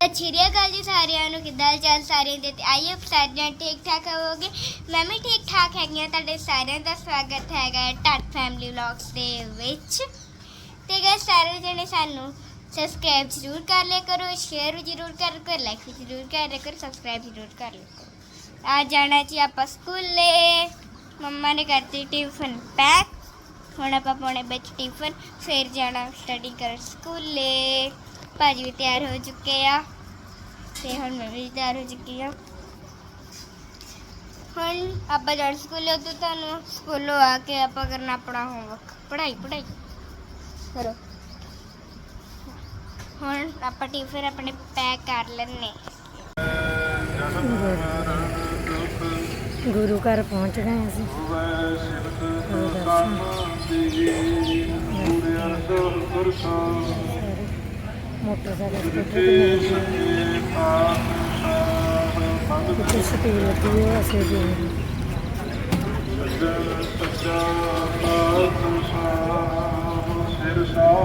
ਸਤਿ ਸ੍ਰੀ ਅਕਾਲ ਜੀ ਸਾਰਿਆਂ ਨੂੰ, ਕਿੱਦਾਂ ਚੱਲ ਸਾਰਿਆਂ ਦੇ? ਤੇ ਆਈ ਹੋਪ ਸਾਰਿਆਂ ਠੀਕ ਠਾਕ ਹੋਵੋਗੇ। ਮੈਂ ਵੀ ਠੀਕ ਠਾਕ ਹੈਗੀ ਹਾਂ, ਤੁਹਾਡੇ ਸਾਰਿਆਂ ਦਾ ਸਵਾਗਤ ਹੈਗਾ ਹੈ ਟੱਟ ਫੈਮਿਲੀ ਵਲੌਗਸ ਦੇ ਵਿੱਚ। ਤੇ ਗਾਇਸ ਸਾਰੇ ਜਣੇ ਸਾਨੂੰ ਸਬਸਕ੍ਰਾਈਬ ਜ਼ਰੂਰ ਕਰ ਲਿਆ ਕਰੋ ਸ਼ੇਅਰ ਵੀ ਜ਼ਰੂਰ ਕਰ ਕਰੋ ਲਾਈਕ ਵੀ ਜ਼ਰੂਰ ਕਰ ਲਿਆ ਕਰੋ ਸਬਸਕ੍ਰਾਈਬ ਜ਼ਰੂਰ ਕਰ ਲਿਆ ਕਰੋ। ਆ ਜਾਣਾ ਜੀ ਆਪਾਂ ਸਕੂਲੇ। ਮੰਮਾ ਨੇ ਕਰਤੀ ਟਿਫਨ ਪੈਕ ਹੁਣ ਆਪਾਂ ਪਾਉਣੇ ਵਿੱਚ ਟਿਫਨ ਫਿਰ ਜਾਣਾ ਸਟੱਡੀ ਕਰ ਸਕੂਲੇ। ਭਾਜੀ ਵੀ ਤਿਆਰ ਹੋ ਚੁੱਕੇ ਆ। ਤੇ ਹੁਣ ਮੈਂ ਵੀ ਤਿਆਰ ਹੋ ਚੁੱਕੀ ਆ। ਹੁਣ ਆਪਾਂ ਜਾਣ ਸਕੂਲੇ ਉਦੋਂ ਤੁਹਾਨੂੰ ਸਕੂਲੋਂ ਆ ਕੇ ਆਪਾਂ ਕਰਨਾ ਆਪਣਾ ਹੋਮਵਰਕ ਪੜ੍ਹਾਈ ਪੜ੍ਹਾਈ। ਕਰੋ। ਹੁਣ ਆਪਾਂ ਟਿਫਨ ਆਪਣੇ ਪੈਕ ਕਰ ਲੈਣੇ ਗੁਰੂ ਘਰ ਪਹੁੰਚ ਗਏ ਅਸੀਂ। ਗੁਰੂ ਦਰਸ਼ਨ ਮੋਟਰਸਾਈਕਲ ਸਕੂਟਰ ਤੇ ਮਿਲ ਗਏ ਕਿਤੇ ਸਪੀਡ ਲੱਗੀ ਹੋ ਅਸੀਂ ਜੀ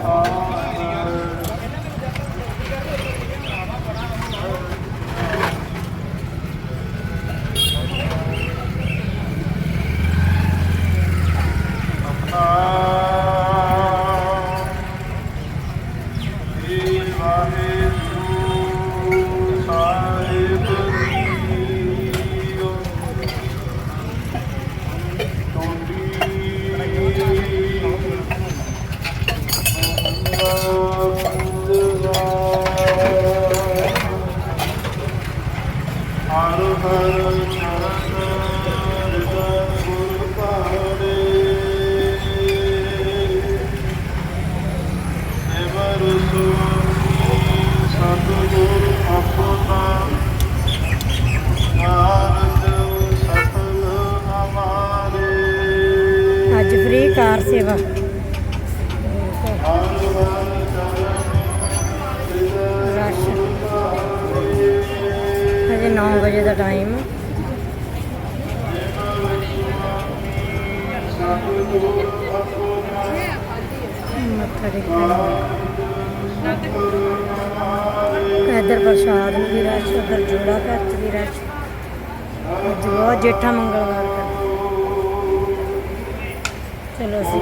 ਹਰ ਮੱਥਾ ਟੇਕਣ ਇੱਧਰ ਪ੍ਰਸ਼ਾਦ ਨੂੰ ਵੀ ਰਸ਼ ਉੱਧਰ ਜੋੜਾ ਘਰ 'ਚ ਵੀ ਰਸ਼ ਅੱਜ ਬਹੁਤ ਜੇਠਾ ਮੰਗਲਵਾਰ ਦਾ ਚਲੋ ਅਸੀਂ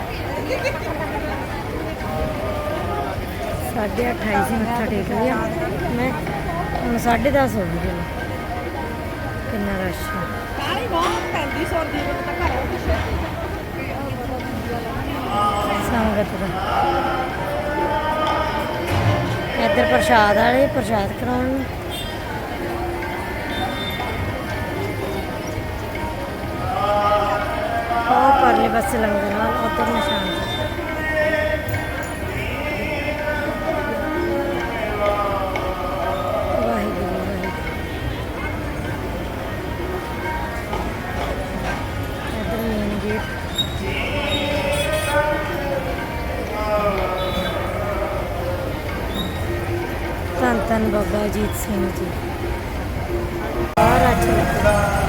ਸਾਢੇ ਅਠਾਈ ਸੀ ਮੱਥਾ ਟੇਕ ਲਿਆ ਮੈਂ ਹੁਣ ਸਾਢੇ ਦਸ ਹੋ ਗਈ ਜੀ ਕਿੰਨਾ ਰਸ਼ ਹੈ ਕਾਲੀ ਬਹੁਤ ਪੈਂਦੀ ਸਰਦੀ ਵਿੱਚ ਤਾਂ ਘਰ ਸੰਗਤ ਦਾ। ਇੱਧਰ ਪ੍ਰਸ਼ਾਦ ਵਾਲੇ ਪ੍ਰਸ਼ਾਦ ਕਰਾਉਣ ਨੂੰ। ਉਹ ਪਰਲੇ ਪਾਸੇ ਲੰਗਰ ਹਾਲ ਉੱਧਰ ਨਿਸ਼ਾਨ ਵਾਹਿਗੁਰੂ ਵਾਹਿਗੁਰੂ ਇੱਧਰ ਮੇਨ ਗੇਟ ਧੰਨ ਧੰਨ ਬਾਬਾ ਅਜੀਤ ਸਿੰਘ ਜੀ ਬਾਹਰ ਅੱਜ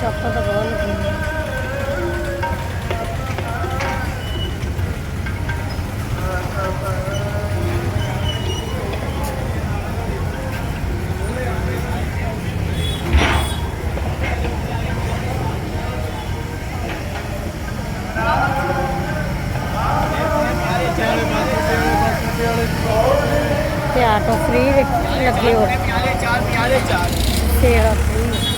ਸ਼ਾਪਾਂ ਤਾਂ ਬਹੁਤ ਲੱਗੀਆਂ। ਤੇ ਆਟੋ ਫ੍ਰੀ ਲੱਗੇ ਹੋ ਸੇਵਾ free।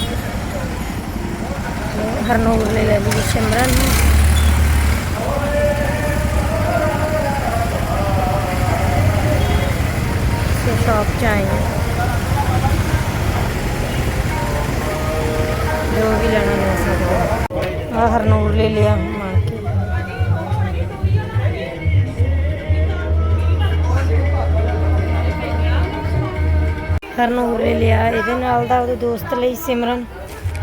ਹਰਨੂਰ ਨੇ ਲੈ ਲਈ ਸਿਮਰਨ ਤੇ ਸ਼ਾਪ ਚ ਆਏ ਜੋ ਵੀ ਲੈਣਾ ਲੈ ਸਕਦੇ ਆ ਹਰਨੂਰ ਲੈ ਲਿਆ ਮੰਗ ਕੇ ਹਰਨੂਰ ਲੈ ਲਿਆ, ਇਹਦੇ ਨਾਲ ਦਾ ਉਹਦੇ ਦੋਸਤ ਲਈ ਸਿਮਰਨ।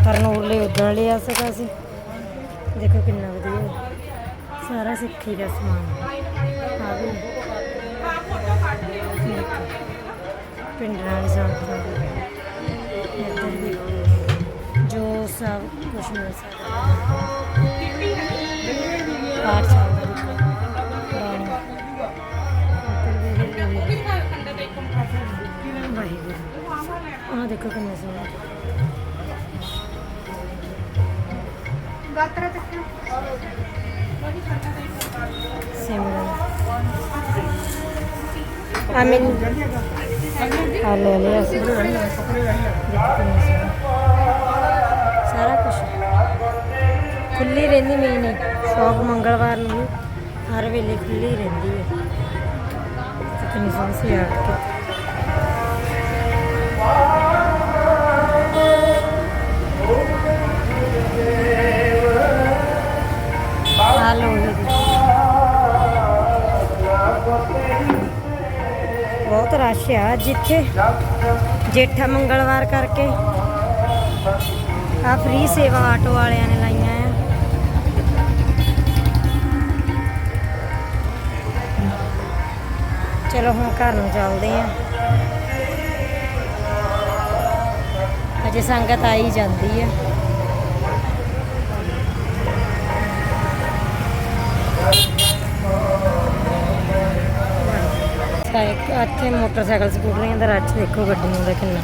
ਹਰਨੂਰ ਲਈ ਉਦੋਂ ਲਿਆ ਸਕਾ ਸੀ ਦੇਖੋ ਕਿੰਨਾ ਵਧੀਆ। ਸਾਰਾ ਸਿੱਖੀ ਦਾ ਸਮਾਨ। ਆ ਵੀ। ਪਿੰਡਾਂ ਵਾਲੀ ਸੰਸਥਾ ਜੋ ਸਭ ਕੁਝ ਮਿਲ ਸਕਦਾ। ਪਾਠ ਚੱਲਦਾ ਵਾਹਿਗੁਰੂ ਆਹ ਦੇਖੋ ਕਿੰਨਾ ਸੋਹਣਾ। ਸਿਮਰਨ ਆਮਿਨ ਆ ਲੈ ਲਿਆ ਸਾਰਾ ਕੁਝ ਖੁੱਲੀ ਰਹਿੰਦੀ ਮੀਨ ਸ਼ੌਕ ਮੰਗਲਵਾਰ ਨੂੰ ਹਰ ਵੇਲੇ ਖੁੱਲੀ ਰਹਿੰਦੀ ਹੈ। ਕਿੰਨੀ ਸੋਹਣੀ ਸਜਾਵਟ ਕੀਤੀ ਬਹੁਤ ਰਸ਼ ਆ ਜਿੱਥੇ ਜੇਠਾ ਮੰਗਲਵਾਰ ਕਰਕੇ ਆ ਫ੍ਰੀ ਸੇਵਾ ਆਟੋ ਵਾਲਿਆਂ ਨੇ ਲਾਈਆਂ ਆ। ਚਲੋ ਹੁਣ ਘਰ ਨੂੰ ਚੱਲਦੇ ਆ। ਅਜੇ ਸੰਗਤ ਆਈ ਜਾਂਦੀ ਆ। ਸਾਈਕ ਇੱਥੇ ਮੋਟਰਸਾਈਕਲ ਸਕੂਟਰੀਆਂ ਦਾ ਰੱਛ ਦੇਖੋ ਗੱਡੀਆਂ ਦਾ ਕਿੰਨਾ।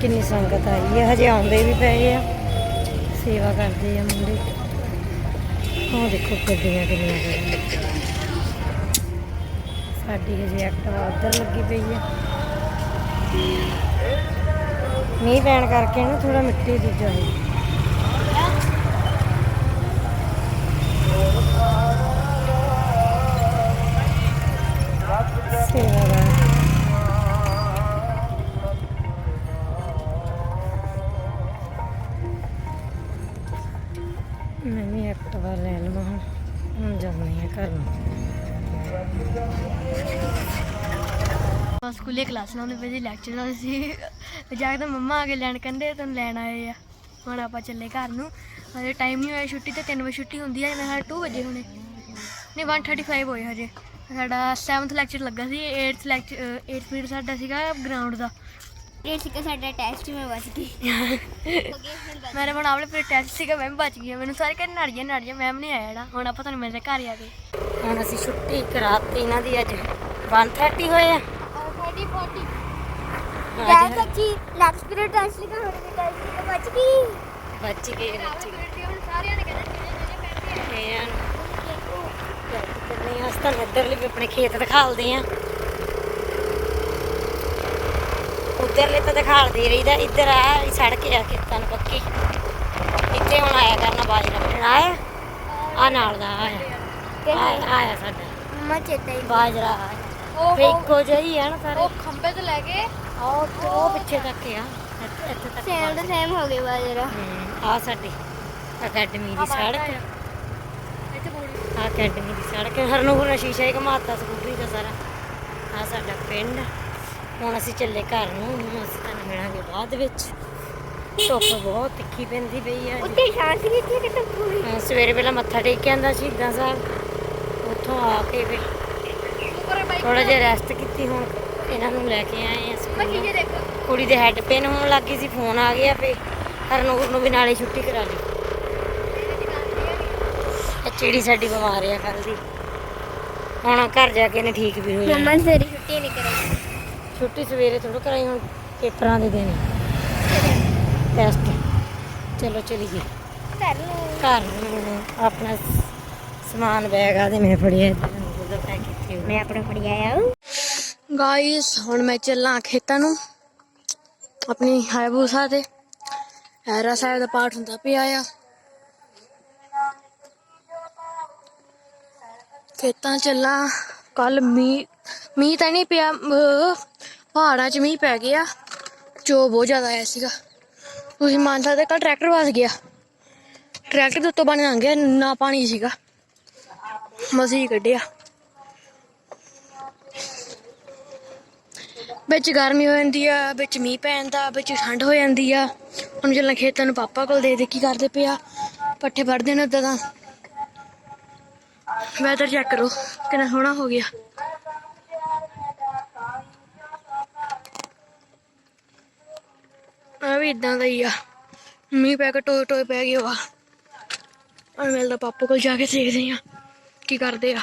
ਕਿੰਨੀ ਸੰਗਤ ਆਈ ਹੈ। ਹਜੇ ਆਉਂਦੇ ਵੀ ਪਏ ਆ। ਸੇਵਾ ਕਰਦੇ ਆ ਮੁੰਡੇ। ਉਹ ਦੇਖੋ ਗੱਡੀਆਂ ਕਿੰਨੀਆਂ ਖੜੀਆਂ ਸਾਡੀ ਹਜੇ ਐਕਟਿਵਾ ਉੱਧਰ ਲੱਗੀ ਪਈ ਆ। ਮੀਂਹ ਪੈਣ ਕਰਕੇ ਨਾ ਥੋੜਾ ਮਿੱਟੀ ਦੂਜਾ ਹੋ ਸੇਵਾ ਮੈਂ ਵੀ ਐਕਟਿਵਾ ਲੈ ਲਵਾਂ। ਹੁਣ ਹੁਣ ਜਾਂਦੀ ਹਾਂ ਘਰ ਨੂੰ। ਸਕੂਲੇ ਕਲਾਸ ਲਾਉਂਦੇ ਪਏ ਲੈਕਚਰ ਲਾਉਂਦੇ ਸੀ। ਜਾ ਕੇ ਮੰਮਾ ਆ ਕੇ ਲੈਣ ਕਹਿੰਦੇ ਤੈਨੂੰ ਲੈਣ ਆਏ ਆ। ਹੁਣ ਆਪਾਂ ਚੱਲੇ ਘਰ ਨੂੰ। ਹਜੇ ਟਾਈਮ ਨਹੀਂ ਹੋਇਆ ਛੁੱਟੀ, ਤੇ 3 ਵਜੇ ਛੁੱਟੀ ਹੁੰਦੀ ਹੈ ਮੈਂ 2 ਵਜੇ ਹੁਣੇ। ਨਹੀਂ 1:35 ਹੋਏ ਹਜੇ। ਸਾਡਾ 7th ਲੈਕਚਰ ਲੱਗਾ ਸੀ 8th ਲੈਕਚਰ 8th ਪੀਰੀਅਡ ਸਾਡਾ ਸੀਗਾ ਗਰਾਊਂਡ ਦਾ। ਇਹ ਸੀਗਾ ਸਾਡਾ ਟੈਸਟ ਮੈਂ ਬਚ ਗਈ। ਮੇਰੇ ਆਵਲੇ ਪੀਰੀਅਡ ਟੈਸਟ ਸੀਗਾ ਮੈਂ ਵੀ ਬਚ ਗਈ ਹਾਂ। ਮੈਨੂੰ ਸਾਰੇ ਕਹਿੰਦੇ ਨੜੀਆਂ ਨੜੀਆਂ ਮੈਮ ਨਹੀਂ ਆਇਆ ਜਿਹੜਾ। ਹੁਣ ਆਪਾਂ ਤੁਹਾਨੂੰ ਮਿਲਦੇ ਘਰ ਆ ਗਏ। ਹੁਣ ਅਸੀਂ ਛੁੱਟੀ ਕਰਾਤੀ ਇਹਨਾਂ ਦੀ ਅੱਜ। 1:30 ਹੋਏ ਆ। 40 40 ਅੱਜ ਯਾਰ ਸੱਚੀ ਨੈਕਸਟ ਪੀਰੀਅਡ ਟੈਸਟ ਲਿਖਾ ਹੁਣ ਵੀ ਟੈਸਟ ਬਚ ਗਈ। ਬੱਚ ਗਏ ਬੱਚ ਗਏ ਹੁਣ ਸਾਰਿਆਂ ਨੇ ਕਹਿੰਦੇ ਤੇ ਕਰਨੀ ਆ। ਤਾਂ ਇੱਧਰਲੇ ਵੀ ਆਪਣੇ ਖੇਤ ਦਿਖਾਲਦੇ ਆ ਉਧਰਲੇ ਤਾਂ ਦਿਖਾਲਦੇ ਰਹੀਦਾ। ਇੱਧਰ ਆ ਸੜਕ ਆ ਖੇਤਾਂ ਨੂੰ ਪੱਕੀ। ਇੱਥੇ ਹੁਣ ਆਇਆ ਕਰਨਾ ਬਾਜਰਾ ਵੱਢਣ ਆਇਆ? ਆ ਨਾਲ ਦਾ ਆਇਆ। ਆਇਆ ਸਾਡਾ। ਮੰਮਾ ਚੇਤਾ ਹੀ ਬਾਜਰਾ ਫੇ ਇੱਕੋ ਜਿਹੀ ਆ ਨਾ ਸਾਰੇ। ਉਹ ਖੰਬੇ ਤੋਂ ਲੈ ਕੇ। ਉੱਥੇ ਉਹ ਪਿੱਛੇ ਤੱਕ ਆ। ਇੱਥੇ ਤੱਕ ਸੇਮ ਦਾ ਸੇਮ ਹੋ ਗਿਆ ਵਾ ਜਰਾ ਆ ਸਾਡੀ ਅਕੈਡਮੀ ਦੀ ਸੜਕ ਆ ਅਕੈਡਮੀ ਦੀ ਸੜਕ ਹਰਨੂਰ ਨੇ ਸ਼ੀਸ਼ਾ ਹੀ ਘਮਾਤਾ ਸਕੂਟਰੀ ਦਾ ਸਾਰਾ। ਆ ਸਾਡਾ ਪਿੰਡ। ਹੁਣ ਅਸੀਂ ਚੱਲੇ ਘਰ ਨੂੰ। ਹੁਣ ਅਸੀਂ ਤੁਹਾਨੂੰ ਮਿਲਾਂਗੇ ਬਾਅਦ ਵਿੱਚ। ਧੁੱਪ ਬਹੁਤ ਤਿੱਖੀ ਪੈਂਦੀ ਪਈ ਆ ਉੱਤੇ ਸ਼ਾਂਤੀ ਕਿੱਥੇ ਕਿਤੇ ਪੂਰੀ? ਹਾਂ, ਸਵੇਰੇ ਪਹਿਲਾਂ ਮੱਥਾ ਟੇਕ ਕੇ ਆਂਦਾ ਸ਼ਹੀਦਾਂ ਸਾਹਿਬ ਉੱਥੋਂ ਆ ਕੇ ਵੀ ਥੋੜਾ ਜਿਹਾ ਰੈਸਟ ਕੀਤੀ। ਹੁਣ ਇਹਨਾਂ ਨੂੰ ਲੈ ਕੇ ਆਏ ਆ ਸਕੂਲ। ਕੁੜੀ ਦੇ ਹੈੱਡ ਪੇਨ ਹੋਣ ਲੱਗ ਸੀ। ਫੋਨ ਆ ਗਿਆ ਫੇ ਹਰਨੂਰ ਨੂੰ ਵੀ ਨਾਲੇ ਛੁੱਟੀ ਕਰਾ ਲਈ। ਇਹ ਚਿੜੀ ਸਾਡੀ ਬਿਮਾਰ ਆ ਕੱਲ ਦੀ। ਹੁਣ ਘਰ ਜਾ ਕੇ ਇਹਨੇ ਠੀਕ ਵੀ ਹੋ ਜਾਣਾ ਮੰਮਾ ਸਵੇਰੇ ਛੁੱਟੀ ਨਹੀਂ ਕਰਾਈ। ਛੁੱਟੀ ਸਵੇਰੇ ਥੋੜਾ ਕਰਾਈ ਹੁਣ ਪੇਪਰਾਂ ਦੇ ਦਿਨ ਟੈਸਟ ਚਲੋ ਚਲੀਏ ਕਰ ਲਓ ਘਰ ਨੂੰ ਆਪਣਾ ਸਮਾਨ ਬੈਗ ਆ ਤੇ ਮੈਂ ਫੜਿਆ ਪੈਕ ਮੈਂ ਆਪਣਾ ਫੜੀ ਆਇਆ ਗਾਇਸ ਹੁਣ ਮੈਂ ਚੱਲਾਂ ਖੇਤਾਂ ਨੂੰ ਆਪਣੀ ਹਾਇਬੂਸਾ ਤੇ। ਐਰਾ ਸਾਹਿਬ ਦਾ ਪਾਠ ਹੁੰਦਾ ਪਿਆ ਆ। ਖੇਤਾਂ ਚੱਲਾਂ। ਕੱਲ ਮੀਂਹ ਮੀਂਹ ਤਾਂ ਨਹੀਂ ਪਿਆ ਪਹਾੜਾਂ 'ਚ ਮੀਂਹ ਪੈ ਗਿਆ। ਜੋ ਬਹੁਤ ਜ਼ਿਆਦਾ ਆਇਆ ਸੀਗਾ। ਤੁਸੀਂ ਮੰਨ ਸਕਦੇ ਕੱਲ ਟਰੈਕਟਰ ਵਸ ਗਿਆ। ਟਰੈਕਟਰ ਦੇ ਉੱਤੋਂ ਪਾਣੀ ਲੰਘ ਗਿਆ ਨਾ ਪਾਣੀ ਸੀਗਾ। ਮਸੀਂ ਕੱਢਿਆ। ਵਿੱਚ ਗਰਮੀ ਹੋ ਜਾਂਦੀ ਆ, ਵਿੱਚ ਮੀਂਹ ਪੈਂਦਾ ਵਿੱਚ ਠੰਡ ਹੋ ਜਾਂਦੀ ਆ। ਹੁਣ ਚੱਲਾਂ ਖੇਤਾਂ ਨੂੰ ਪਾਪਾ ਕੋਲ ਦੇ ਦੇ ਕੀ ਕਰਦੇ ਪਿਆ। ਪੱਠੇ ਵੱਢਦੇ ਨੇ ਉਦਾਂ ਤਾਂ। ਵੈਦਰ ਚੈੱਕ ਕਰੋ। ਕਿੰਨਾ ਸੋਹਣਾ ਹੋ ਗਿਆ। ਆ ਵੀ ਇਦਾਂ ਦਾ ਹੀ ਆ। ਮੀਂਹ ਪੈ ਕੇ ਟੋਏ ਟੋਏ ਪੈ ਗਏ ਵਾ। ਹੁਣ ਮਿਲਦਾ ਪਾਪਾ ਕੋਲ ਜਾ ਕੇ ਦੇਖਦੇ ਆ, ਕੀ ਕਰਦੇ ਆ।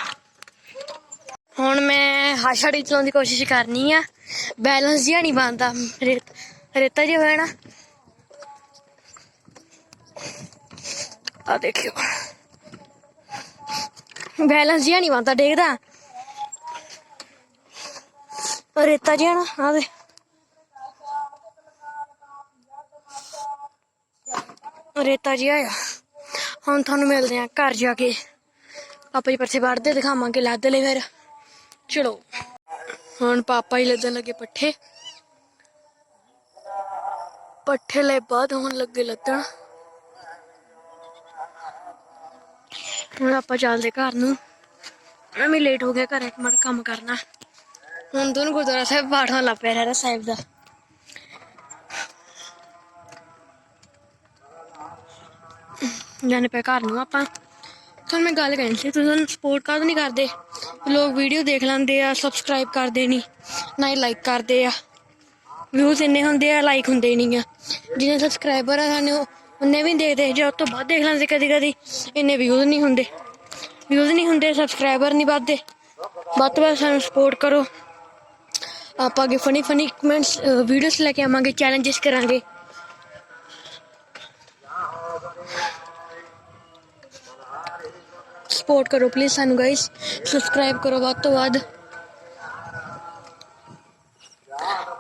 ਹੁਣ ਮੈਂ ਹਾਸ਼ੜੀ ਚਲਾਉਣ ਦੀ ਕੋਸ਼ਿਸ਼ ਕਰਨੀ ਆ। ਬੈਲੈਂਸ ਜਿਹਾ ਨਹੀਂ ਬਣਦਾ। ਰੇਤ, ਰੇਤਾ ਜਿਹਾ ਹੋਇਆ ਨਾ। ਆ ਦੇਖਿਓ। ਬੈਲੈਂਸ ਜਿਹਾ ਨਹੀਂ ਬਣਦਾ ਦੇਖਦਾ ਰੇਤਾ ਜਿਹਾ ਨਾ ਆ ਰੇਤਾ ਜਿਹਾ ਆ। ਹੁਣ ਤੁਹਾਨੂੰ ਮਿਲਦੇ ਆ ਘਰ ਜਾ ਕੇ। ਪਾਪਾ ਜੀ ਪਰਸੇ ਵੜਦੇ ਦਿਖਾਵਾਂਗੇ ਲੱਦ ਲੈ ਫਿਰ। ਚਲੋ। ਹੁਣ ਪਾਪਾ ਹੀ ਲੱਦਣ ਲੱਗੇ ਪੱਠੇ। ਪੱਠੇ ਲੈ ਬਾਅਦ ਹੁਣ ਲੱਗੇ ਲੱਦਣ। ਹੁਣ ਆਪਾਂ ਚੱਲਦੇ ਘਰ ਨੂੰ। ਮੈਂ ਵੀ ਲੇਟ ਹੋ ਗਿਆ ਘਰੇ, ਇੱਕ ਮਿੰਟ ਕੰਮ ਕਰਨਾ। ਹੁਣ ਦੋਨੋਂ ਗੁਰਦੁਆਰਾ ਸਾਹਿਬ ਬਾਠਾਂ ਲੱਗ ਪਿਆ ਰਹਿਰਾ ਸਾਹਿਬ ਦਾ। ਜਾਣੇ ਪਏ ਘਰ ਨੂੰ ਆਪਾਂ। ਤੁਹਾਨੂੰ ਮੈਂ ਗੱਲ ਕਰਨੀ ਸੀ, ਤੁਸੀਂ ਸਪੋਰਟ ਕਾਹਦੋਂ ਨਹੀਂ ਕਰਦੇ? ਲੋਕ ਵੀਡੀਓ ਦੇਖ ਲੈਂਦੇ ਆ ਸਬਸਕ੍ਰਾਈਬ ਕਰਦੇ ਨਹੀਂ, ਨਾ ਹੀ ਲਾਈਕ ਕਰਦੇ ਆ। ਵਿਊਜ਼ ਇੰਨੇ ਹੁੰਦੇ ਆ ਲਾਈਕ ਹੁੰਦੇ ਨਹੀਂ ਆ। ਜਿਹਨੇ ਸਬਸਕ੍ਰਾਈਬਰ ਆ ਸਾਨੂੰ ਉਹਨੇ ਵੀ ਦੇਖਦੇ ਜੇ ਉਹ ਤੋਂ ਵੱਧ ਦੇਖ ਲੈਂਦੇ ਕਦੀ ਕਦੀ ਇੰਨੇ ਵਿਊਜ਼ ਨਹੀਂ ਹੁੰਦੇ ਵਿਊਜ਼ ਨਹੀਂ ਹੁੰਦੇ ਸਬਸਕ੍ਰਾਈਬਰ ਨਹੀਂ ਵੱਧਦੇ ਵੱਧ ਤੋਂ ਵੱਧ ਸਾਨੂੰ ਸਪੋਰਟ ਕਰੋ ਆਪਾਂ ਅੱਗੇ ਫਨੀ ਫਨੀ ਕਮੈਂਟਸ ਵੀਡੀਓਸ ਲੈ ਕੇ ਆਵਾਂਗੇ ਚੈਲੰਜਸ ਕਰਾਂਗੇ ਸਪੋਰਟ ਕਰੋ ਪਲੀਜ਼ ਸਾਨੂੰ ਗਾਇਸ ਸਬਸਕ੍ਰਾਈਬ ਕਰੋ ਵੱਧ ਤੋਂ ਵੱਧ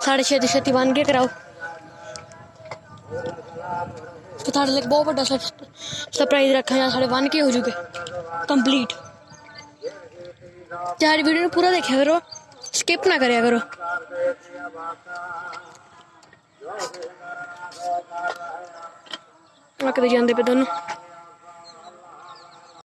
ਸਾਡੇ ਛੇਤੀ ਛੇਤੀ ਬਣ ਕੇ ਕਰਾਓ ਤੇ ਤੁਹਾਡੇ ਲਈ ਬਹੁਤ ਵੱਡਾ ਸਰਪ੍ਰਾਈਜ਼ ਰੱਖਿਆ ਜਾਂ ਸਾਡੇ ਬਣ ਕੇ ਹੋ ਜੂਗੇ। ਕੰਪਲੀਟ ਤੇ ਸਾਡੀ ਵੀਡੀਓ ਨੂੰ ਪੂਰਾ ਦੇਖਿਆ ਕਰੋ। ਸਕਿਪ ਨਾ ਕਰਿਆ ਕਰੋ। ਆ ਕਦੇ ਜਾਂਦੇ ਪਏ ਦੋਨੋਂ